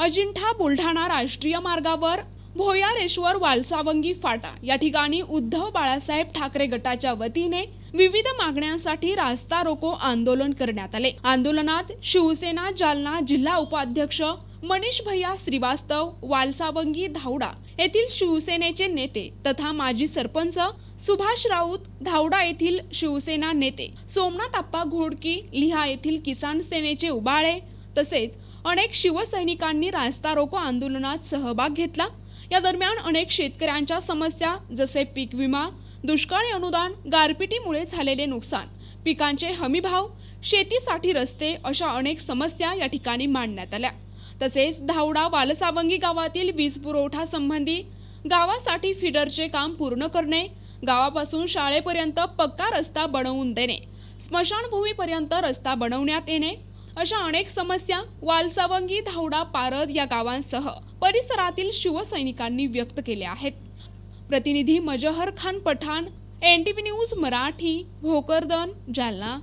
अजिंठा बुलढाणा राष्ट्रीय मार्गावर भोयारेश्वर वालसावंगी फाटा. या ठिकाणी उद्धव बाळासाहेब ठाकरे गटाच्या वतीने विविध मागण्यांसाठी रास्ता रोको आंदोलन करण्यात आले. आंदोलनात शिवसेना जालना जिल्हा उपाध्यक्ष मनीष भैया श्रीवास्तव वालसावंगी धावडा येथील शिवसेनेचे नेते तथा माजी सरपंच सुभाष राऊत धावडा येथील शिवसेना नेते सोमनाथ आप्पा घोडकी लिहा येथील किसान सेनेचे उबाळे तसेच अनेक शिवसैनिकांनी रास्ता रोको आंदोलनात सहभाग घेतला. या दरम्यान अनेक शेतकऱ्यांच्या समस्या जसे पीक विमा दुष्काळी अनुदान गारपिटीमुळे झालेले नुकसान पिकांचे हमीभाव शेतीसाठी रस्ते अशा अनेक समस्या या ठिकाणी मांडण्यात आल्या. तसेच धावडा वालसावंगी गावातील वीज पुरवठा संबंधी गावासाठी फिडरचे काम पूर्ण करणे गावापासून शाळेपर्यंत पक्का रस्ता बनवून देणे स्मशानभूमीपर्यंत रस्ता बनवण्यात येणे अशा अनेक समस्या वालसावंगी धावडा पारद या गावांसह परिसरातील शिवसैनिकांनी व्यक्त केल्या आहेत. प्रतिनिधी Mazhar Khan Pathan N T V news Marathi Bhokardan Jalna.